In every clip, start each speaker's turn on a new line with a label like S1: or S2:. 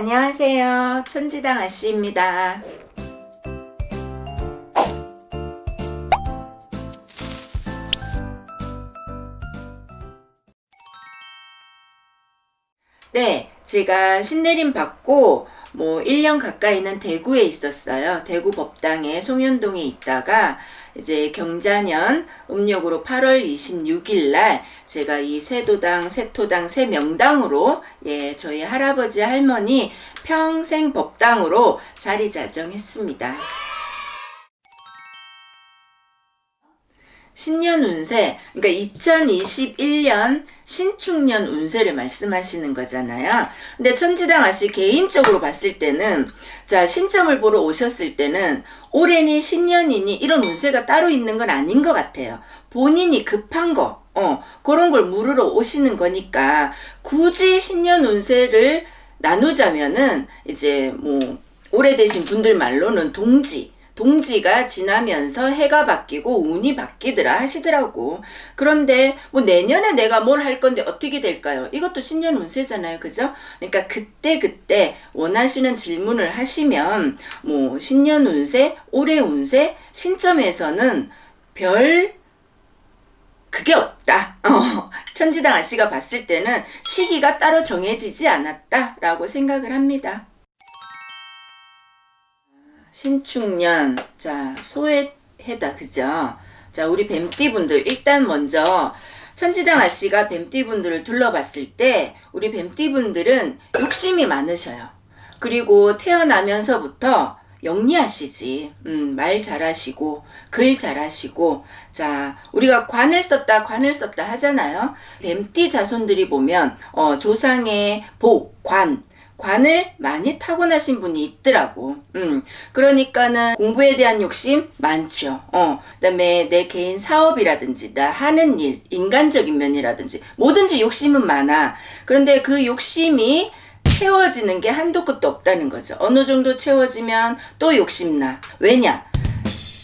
S1: 안녕하세요. 천지당 아씨입니다. 네, 제가 신내림 받고 뭐 1년 가까이는 대구에 있었어요. 대구 법당에 송현동에 있다가 이제 경자년 음력으로 8월 26일 날 제가 이 세도당, 세토당, 세명당으로 예, 저희 할아버지 할머니 평생 법당으로 자리 자정했습니다. 신년 운세, 그러니까 2021년 신축년 운세를 말씀하시는 거잖아요. 근데 천지당 아씨 개인적으로 봤을 때는, 자, 신점을 보러 오셨을 때는, 올해니 신년이니 이런 운세가 따로 있는 건 아닌 것 같아요. 본인이 급한 거, 어, 그런 걸 물으러 오시는 거니까, 굳이 신년 운세를 나누자면은, 이제 뭐, 오래되신 분들 말로는 동지, 동지가 지나면서 해가 바뀌고 운이 바뀌더라 하시더라고. 그런데 뭐 내년에 내가 뭘 할 건데 어떻게 될까요? 이것도 신년 운세잖아요. 그죠? 그러니까 그때 그때 원하시는 질문을 하시면 뭐 신년 운세, 올해 운세, 신점에서는 별 그게 없다. 어, 천지당 아씨가 봤을 때는 시기가 따로 정해지지 않았다라고 생각을 합니다. 신축년, 자, 소해 해다, 그죠? 자, 우리 뱀띠분들, 일단 먼저, 천지당 아씨가 뱀띠분들을 둘러봤을 때, 우리 뱀띠분들은 욕심이 많으셔요. 그리고 태어나면서부터 영리하시지. 음, 말 잘하시고, 글 잘하시고, 자, 우리가 관을 썼다, 관을 썼다 하잖아요. 뱀띠 자손들이 보면, 어, 조상의 복, 관, 관을 많이 타고나신 분이 있더라고. 음. 그러니까는 공부에 대한 욕심 많죠. 어. 그다음에 내 개인 사업이라든지 나 하는 일, 인간적인 면이라든지 뭐든지 욕심은 많아. 그런데 그 욕심이 채워지는 게 한도 끝도 없다는 거죠. 어느 정도 채워지면 또 욕심나. 왜냐?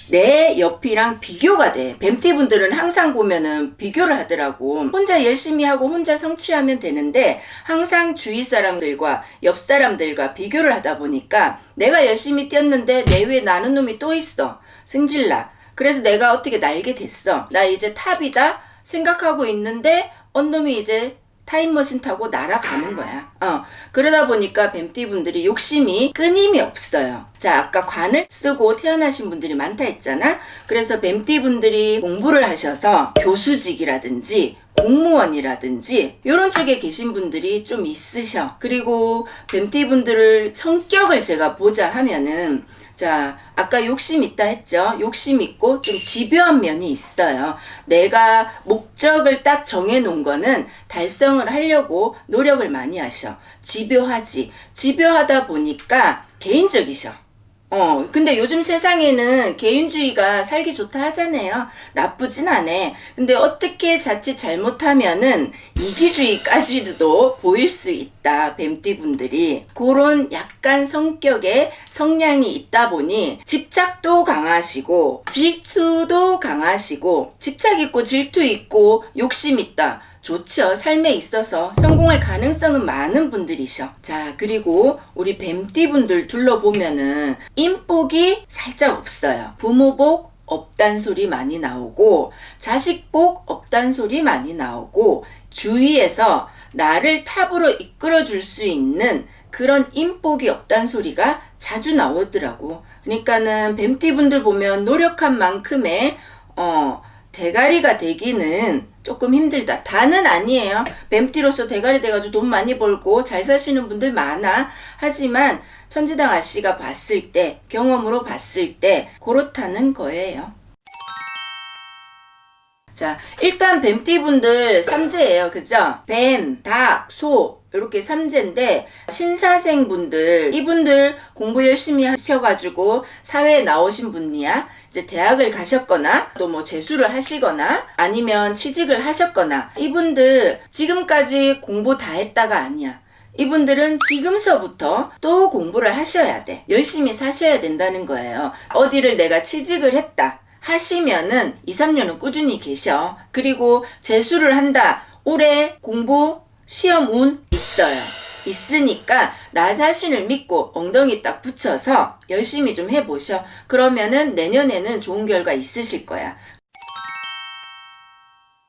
S1: 내 옆이랑 비교가 돼. 뱀띠 분들은 항상 보면은 비교를 하더라고. 혼자 열심히 하고 혼자 성취하면 되는데 항상 주위 사람들과 옆 사람들과 비교를 하다 보니까 내가 열심히 뛰었는데 내 위에 나는 놈이 또 있어. 승질나. 그래서 내가 어떻게 날게 됐어. 나 이제 탑이다 생각하고 있는데 언 놈이 이제 타임머신 타고 날아가는 거야. 어. 그러다 보니까 뱀띠 분들이 욕심이 끊임이 없어요. 자, 아까 관을 쓰고 태어나신 분들이 많다 했잖아? 그래서 뱀띠 분들이 공부를 하셔서 교수직이라든지 공무원이라든지 이런 쪽에 계신 분들이 좀 있으셔. 그리고 뱀띠 분들을 성격을 제가 보자 하면은 자, 아까 욕심 있다 했죠? 욕심 있고 좀 집요한 면이 있어요. 내가 목적을 딱 정해 놓은 거는 달성을 하려고 노력을 많이 하셔. 집요하지. 집요하다 보니까 개인적이셔. 어, 근데 요즘 세상에는 개인주의가 살기 좋다 하잖아요. 나쁘진 않아. 근데 어떻게 자칫 잘못하면은 이기주의까지도 보일 수 있다, 뱀띠분들이. 그런 약간 성격의 성향이 있다 보니 집착도 강하시고, 질투도 강하시고, 집착 있고 질투 있고, 욕심 있다. 좋죠. 삶에 있어서 성공할 가능성은 많은 분들이셔. 자, 그리고 우리 뱀띠 분들 둘러보면은 인복이 살짝 없어요. 부모복 없단 소리 많이 나오고, 자식복 없단 소리 많이 나오고, 주위에서 나를 탑으로 이끌어 줄 수 있는 그런 인복이 없단 소리가 자주 나오더라고. 그러니까는 뱀띠 분들 보면 노력한 만큼의, 어, 대가리가 되기는 조금 힘들다. 다는 아니에요. 뱀띠로서 대가리 돼가지고 돈 많이 벌고 잘 사시는 분들 많아. 하지만 천지당 아씨가 봤을 때, 경험으로 봤을 때, 그렇다는 거예요. 자, 일단 뱀띠분들 삼재예요. 그죠? 뱀, 닭, 소, 이렇게 삼재인데 신사생 분들 이분들 공부 열심히 하셔가지고 사회에 나오신 분이야. 이제 대학을 가셨거나 또 뭐 재수를 하시거나 아니면 취직을 하셨거나 이분들 지금까지 공부 다 했다가 아니야. 이분들은 지금서부터 또 공부를 하셔야 돼. 열심히 사셔야 된다는 거예요. 어디를 내가 취직을 했다. 하시면은 2, 3년은 꾸준히 계셔. 그리고 재수를 한다. 올해 공부 시험 운 있어요. 있으니까 나 자신을 믿고 엉덩이 딱 붙여서 열심히 좀 해보셔. 그러면은 내년에는 좋은 결과 있으실 거야.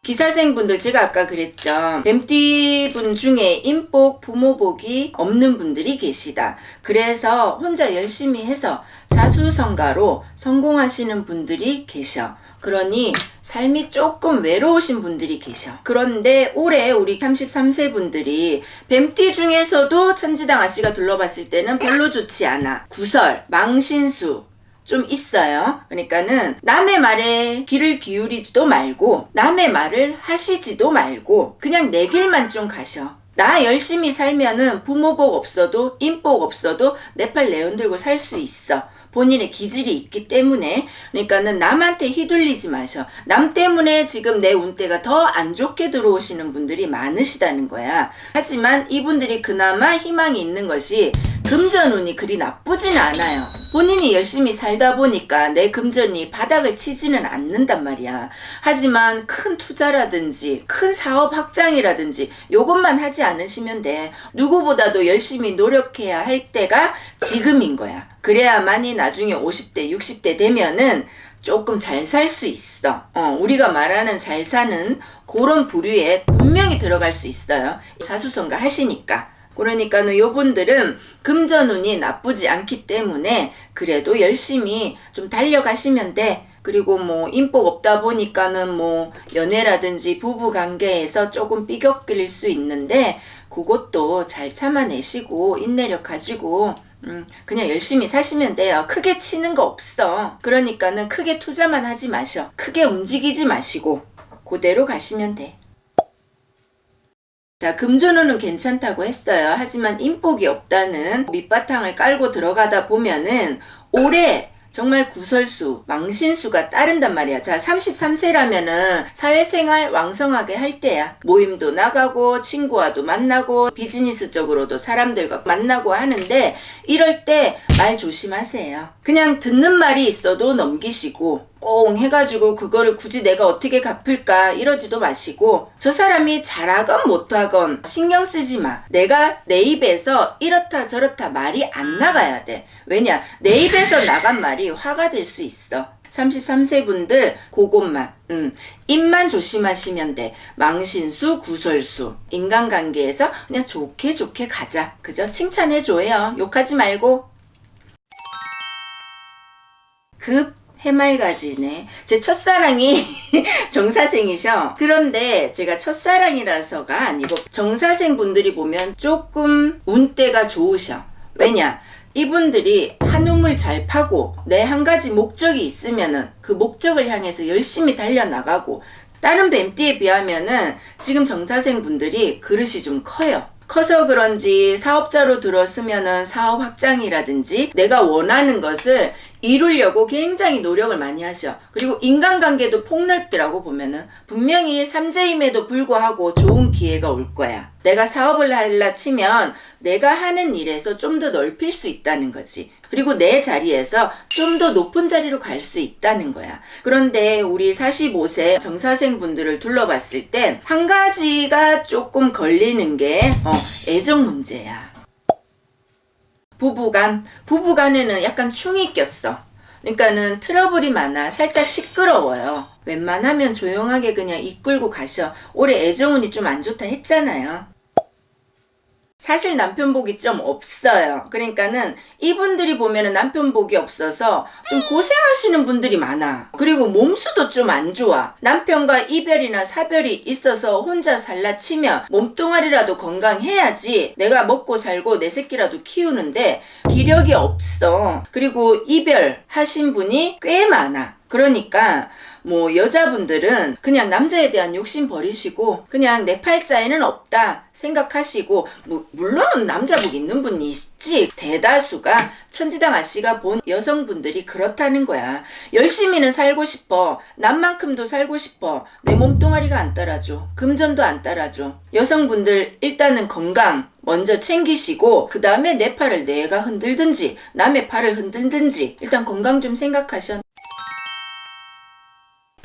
S1: 기사생분들 제가 아까 그랬죠. 뱀띠분 중에 인복, 부모복이 없는 분들이 계시다. 그래서 혼자 열심히 해서 자수성가로 성공하시는 분들이 계셔. 그러니 삶이 조금 외로우신 분들이 계셔. 그런데 올해 우리 33세 분들이 뱀띠 중에서도 천지당 아씨가 둘러봤을 때는 별로 좋지 않아. 구설, 망신수, 좀 있어요. 그러니까는 남의 말에 귀를 기울이지도 말고 남의 말을 하시지도 말고 그냥 내 길만 좀 가셔. 나 열심히 살면은 부모복 없어도 인복 없어도 내 팔 내흔들고 살 수 있어. 본인의 기질이 있기 때문에 그러니까는 남한테 휘둘리지 마셔. 남 때문에 지금 내 운대가 더 안 좋게 들어오시는 분들이 많으시다는 거야. 하지만 이분들이 그나마 희망이 있는 것이 금전운이 그리 나쁘진 않아요. 본인이 열심히 살다 보니까 내 금전이 바닥을 치지는 않는단 말이야. 하지만 큰 투자라든지 큰 사업 확장이라든지 요것만 하지 않으시면 돼. 누구보다도 열심히 노력해야 할 때가 지금인 거야. 그래야만이 나중에 50대, 60대 되면은 조금 잘 살 수 있어. 어, 우리가 말하는 잘 사는 그런 부류에 분명히 들어갈 수 있어요. 자수성가 하시니까. 그러니까는 요분들은 금전운이 나쁘지 않기 때문에 그래도 열심히 좀 달려가시면 돼. 그리고 뭐 인복 없다 보니까는 뭐 연애라든지 부부 관계에서 조금 삐걱거릴 수 있는데 그것도 잘 참아내시고 인내력 가지고 음, 그냥 열심히 사시면 돼요. 크게 치는 거 없어. 그러니까는 크게 투자만 하지 마셔. 크게 움직이지 마시고 그대로 가시면 돼. 자, 금전운은 괜찮다고 했어요. 하지만 인복이 없다는 밑바탕을 깔고 들어가다 보면은 올해 정말 구설수, 망신수가 따른단 말이야. 자, 33세라면은 사회생활 왕성하게 할 때야. 모임도 나가고, 친구와도 만나고, 비즈니스적으로도 사람들과 만나고 하는데, 이럴 때 말 조심하세요. 그냥 듣는 말이 있어도 넘기시고, 꽁 해가지고 그거를 굳이 내가 어떻게 갚을까 이러지도 마시고 저 사람이 잘하건 못하건 신경 쓰지 마. 내가 내 입에서 이렇다 저렇다 말이 안 나가야 돼. 왜냐 내 입에서 나간 말이 화가 될 수 있어. 33세 분들 그것만 음, 입만 조심하시면 돼. 망신수, 구설수. 인간관계에서 그냥 좋게 좋게 가자. 그죠? 칭찬해줘요. 욕하지 말고. 급 해맑아지네. 제 첫사랑이 정사생이셔. 그런데 제가 첫사랑이라서가 아니고 정사생 분들이 보면 조금 운때가 좋으셔. 왜냐? 이분들이 한움을 잘 파고 내 한 가지 목적이 있으면은 그 목적을 향해서 열심히 달려나가고 다른 뱀띠에 비하면은 지금 정사생 분들이 그릇이 좀 커요. 커서 그런지 사업자로 들었으면은 사업 확장이라든지 내가 원하는 것을 이루려고 굉장히 노력을 많이 하셔. 그리고 인간관계도 폭넓더라고 보면은 분명히 삼재임에도 불구하고 좋은 기회가 올 거야. 내가 사업을 하려 치면 내가 하는 일에서 좀 더 넓힐 수 있다는 거지. 그리고 내 자리에서 좀 더 높은 자리로 갈 수 있다는 거야. 그런데 우리 45세 정사생 분들을 둘러봤을 때 한 가지가 조금 걸리는 게 어, 애정 문제야. 부부간 부부간에는 약간 충이 꼈어. 그러니까는 트러블이 많아. 살짝 시끄러워요. 웬만하면 조용하게 그냥 이끌고 가셔. 올해 애정운이 좀 안 좋다 했잖아요. 사실 남편복이 좀 없어요. 그러니까는 이분들이 보면은 남편복이 없어서 좀 고생하시는 분들이 많아. 그리고 몸수도 좀 안 좋아. 남편과 이별이나 사별이 있어서 혼자 살라 치면 몸뚱아리라도 건강해야지 내가 먹고 살고 내 새끼라도 키우는데 기력이 없어. 그리고 이별하신 분이 꽤 많아. 그러니까 뭐 여자분들은 그냥 남자에 대한 욕심 버리시고 그냥 내 팔자에는 없다 생각하시고 뭐 물론 남자복 있는 분이 있지 대다수가 천지당 아씨가 본 여성분들이 그렇다는 거야. 열심히는 살고 싶어. 남만큼도 살고 싶어. 내 몸뚱아리가 안 따라줘. 금전도 안 따라줘. 여성분들 일단은 건강 먼저 챙기시고 그 다음에 내 팔을 내가 흔들든지 남의 팔을 흔들든지 일단 건강 좀 생각하셔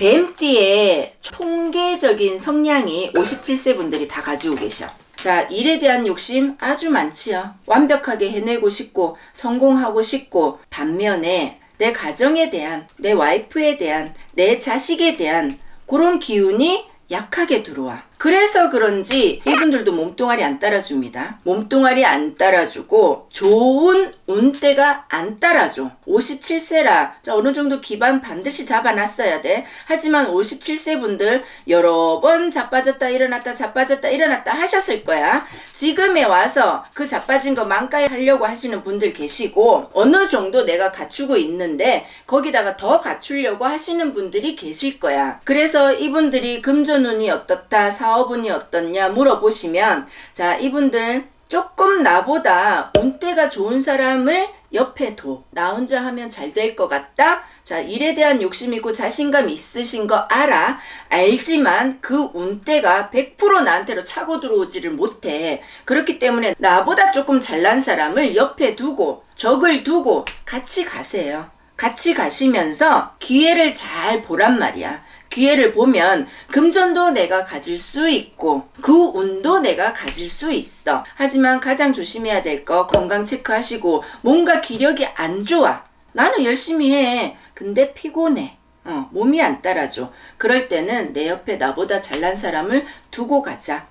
S1: 뱀띠의 통계적인 성향이 57세 분들이 다 가지고 계셔. 자, 일에 대한 욕심 아주 많지요. 완벽하게 해내고 싶고, 성공하고 싶고, 반면에 내 가정에 대한, 내 와이프에 대한, 내 자식에 대한 그런 기운이 약하게 들어와. 그래서 그런지 이분들도 몸뚱아리 안 따라줍니다. 몸뚱아리 안 따라주고 좋은 운대가 안 따라줘. 57세라 자 어느 정도 기반 반드시 잡아놨어야 돼. 하지만 57세 분들 여러 번 자빠졌다 일어났다 자빠졌다 일어났다 하셨을 거야. 지금에 와서 그 자빠진 거 망가에 하려고 하시는 분들 계시고 어느 정도 내가 갖추고 있는데 거기다가 더 갖추려고 하시는 분들이 계실 거야. 그래서 이분들이 금전운이 어떻다 사 업운이 어떻냐 물어보시면 자 이분들 조금 나보다 운대가 좋은 사람을 옆에 둬. 나 혼자 하면 잘 될 것 같다. 자, 일에 대한 욕심 있고 자신감 있으신 거 알아. 알지만 그 운대가 100% 나한테로 차고 들어오지를 못해. 그렇기 때문에 나보다 조금 잘난 사람을 옆에 두고 적을 두고 같이 가세요. 같이 가시면서 기회를 잘 보란 말이야. 기회를 보면 금전도 내가 가질 수 있고 그 운도 내가 가질 수 있어. 하지만 가장 조심해야 될 거 건강 체크하시고 뭔가 기력이 안 좋아. 나는 열심히 해. 근데 피곤해. 어, 몸이 안 따라줘. 그럴 때는 내 옆에 나보다 잘난 사람을 두고 가자.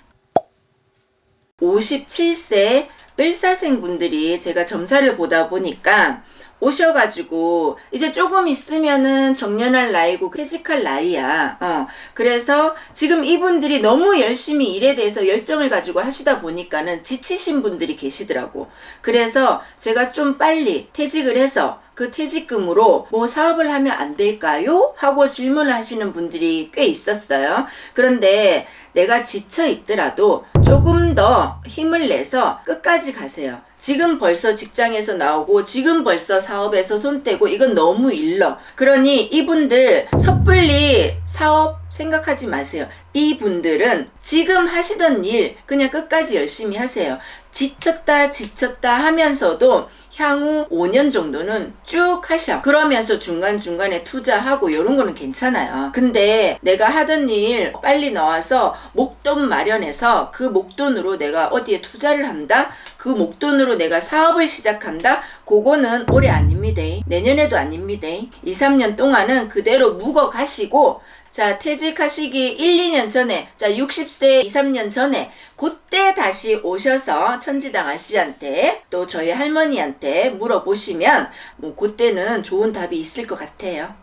S1: 57세 을사생 분들이 제가 점사를 보다 보니까 오셔가지고 이제 조금 있으면은 정년할 나이고 퇴직할 나이야. 어 그래서 지금 이분들이 너무 열심히 일에 대해서 열정을 가지고 하시다 보니까는 지치신 분들이 계시더라고. 그래서 제가 좀 빨리 퇴직을 해서 그 퇴직금으로 뭐 사업을 하면 안 될까요? 하고 질문을 하시는 분들이 꽤 있었어요. 그런데 내가 지쳐 있더라도 조금 더 힘을 내서 끝까지 가세요. 지금 벌써 직장에서 나오고 지금 벌써 사업에서 손 떼고 이건 너무 일러. 그러니 이분들 섣불리 사업 생각하지 마세요. 이분들은 지금 하시던 일 그냥 끝까지 열심히 하세요. 지쳤다 지쳤다 하면서도 향후 5년 정도는 쭉 하셔. 그러면서 중간중간에 투자하고 이런 거는 괜찮아요. 근데 내가 하던 일 빨리 나와서 목돈 마련해서 그 목돈으로 내가 어디에 투자를 한다? 그 목돈으로 내가 사업을 시작한다? 그거는 올해 아닙니다. 내년에도 아닙니다. 2, 3년 동안은 그대로 묵어 가시고 자, 퇴직하시기 1, 2년 전에, 자, 60세 2, 3년 전에, 그때 다시 오셔서 천지당 아씨한테 또 저희 할머니한테 물어보시면, 뭐, 그때는 좋은 답이 있을 것 같아요.